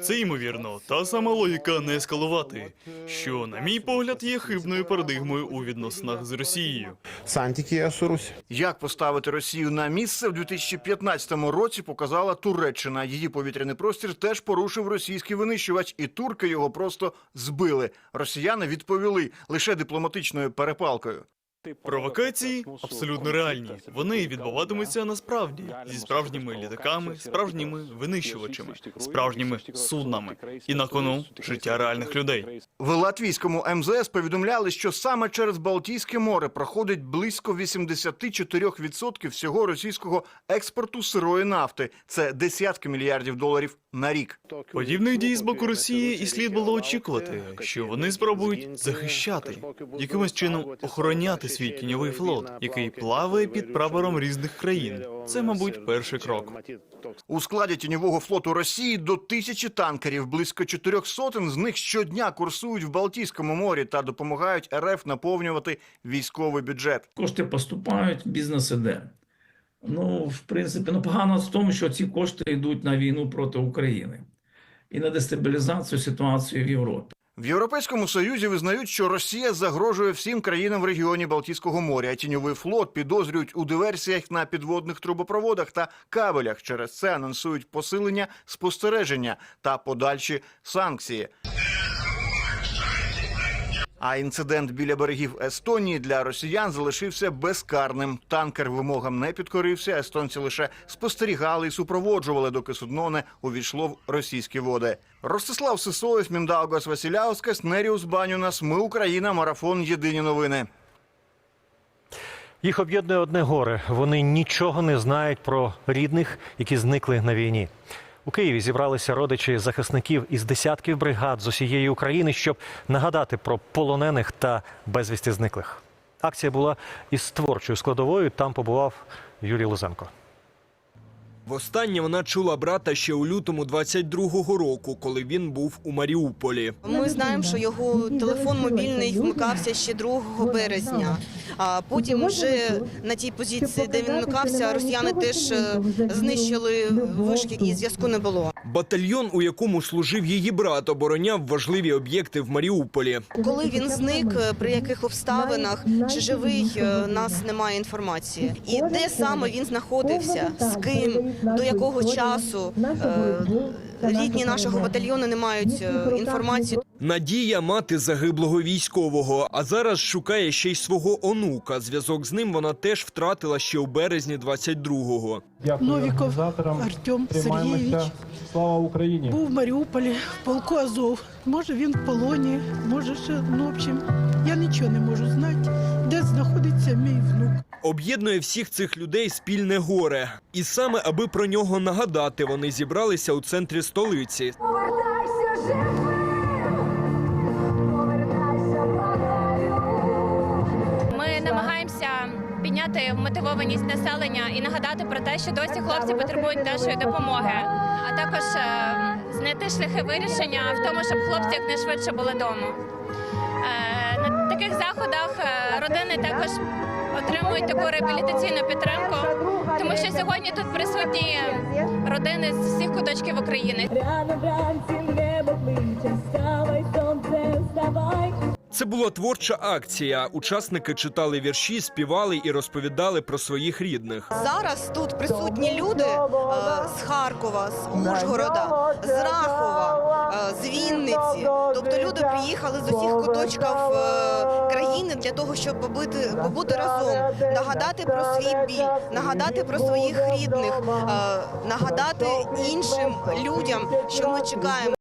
Це ймовірно та сама логіка не ескалувати, що, на мій погляд, є хибною парадигмою у відносинах з Росією. su Як поставити Росію на місце в 2015 році показала Туреччина. Її повітряний простір теж порушив російський винищувач, і турки його просто збили. Росіяни відповіли лише дипломатичною перепалкою. Провокації абсолютно реальні. Вони відбуватимуться насправді зі справжніми літаками, справжніми винищувачами, справжніми суднами і на кону життя реальних людей. В латвійському МЗС повідомляли, що саме через Балтійське море проходить близько 84% всього російського експорту сирої нафти. Це десятки мільярдів доларів на рік. Подібних дій з боку Росії і слід було очікувати, що вони спробують захищати якимось чином охороняти свій тіньовий флот, який плаває під прапором різних країн. Це, мабуть, перший крок. У складі тіньового флоту Росії до тисячі танкерів. Близько чотирьох сотень з них щодня курсують в Балтійському морі та допомагають РФ наповнювати військовий бюджет. Кошти поступають, бізнес іде. Ну, в принципі, ну погано в тому, що ці кошти йдуть на війну проти України і на дестабілізацію ситуації в Європі. В Європейському Союзі визнають, що Росія загрожує всім країнам в регіоні Балтійського моря. Тіньовий флот підозрюють у диверсіях на підводних трубопроводах та кабелях. Через це анонсують посилення спостереження та подальші санкції. А інцидент біля берегів Естонії для росіян залишився безкарним. Танкер вимогам не підкорився. Естонці лише спостерігали і супроводжували, доки судно не увійшло в російські води. Ростислав Сисоєв, Міндаугас Василяускас, Неріус Банюнас. Ми Україна. Марафон. Єдині новини. Їх об'єднує одне горе. Вони нічого не знають про рідних, які зникли на війні. У Києві зібралися родичі захисників із десятків бригад з усієї України, щоб нагадати про полонених та безвісті зниклих. Акція була із творчою складовою. Там побував Юрій Лузенко. Востаннє вона чула брата ще у лютому 22-го року, коли він був у Маріуполі. Ми знаємо, що його телефон мобільний вмикався ще 2 березня. А потім вже на тій позиції, де він вмикався, росіяни теж е, знищили вишки і зв'язку не було. Батальйон, у якому служив її брат, обороняв важливі об'єкти в Маріуполі. Коли він зник, е, при яких обставинах чи живий, е, нас немає інформації. І де саме він знаходився, з ким, до якого часу? Рідні нашого батальйону не мають інформації. Надія мати загиблого військового, а зараз шукає ще й свого онука. Зв'язок з ним вона теж втратила ще у березні 22-го. Дякую Новіков. Артем. Сергійович. Слава Україні! Був в Маріуполі, в полку Азов. Може він в полоні, може ще ну, в общем, я нічого не можу знати, де знаходиться мій внук. Об'єднує всіх цих людей спільне горе. І саме аби про нього нагадати, вони зібралися у центрі столиці. Повертайся підняти мотивованість населення і нагадати про те, що досі хлопці потребують нашої допомоги, а також е, знайти шляхи вирішення в тому, щоб хлопці якнайшвидше були вдома. Е, На таких заходах е, родини також отримують таку реабілітаційну підтримку, тому що сьогодні тут присутні родини з всіх куточків України. Це була творча акція. Учасники читали вірші, співали і розповідали про своїх рідних. Зараз тут присутні люди е, з Харкова, з Ужгорода, з Рахова, е, з Вінниці. Тобто люди приїхали з усіх куточків е, країни для того, щоб побути, побути разом, нагадати про свій біль, нагадати про своїх рідних, нагадати іншим людям, що ми чекаємо.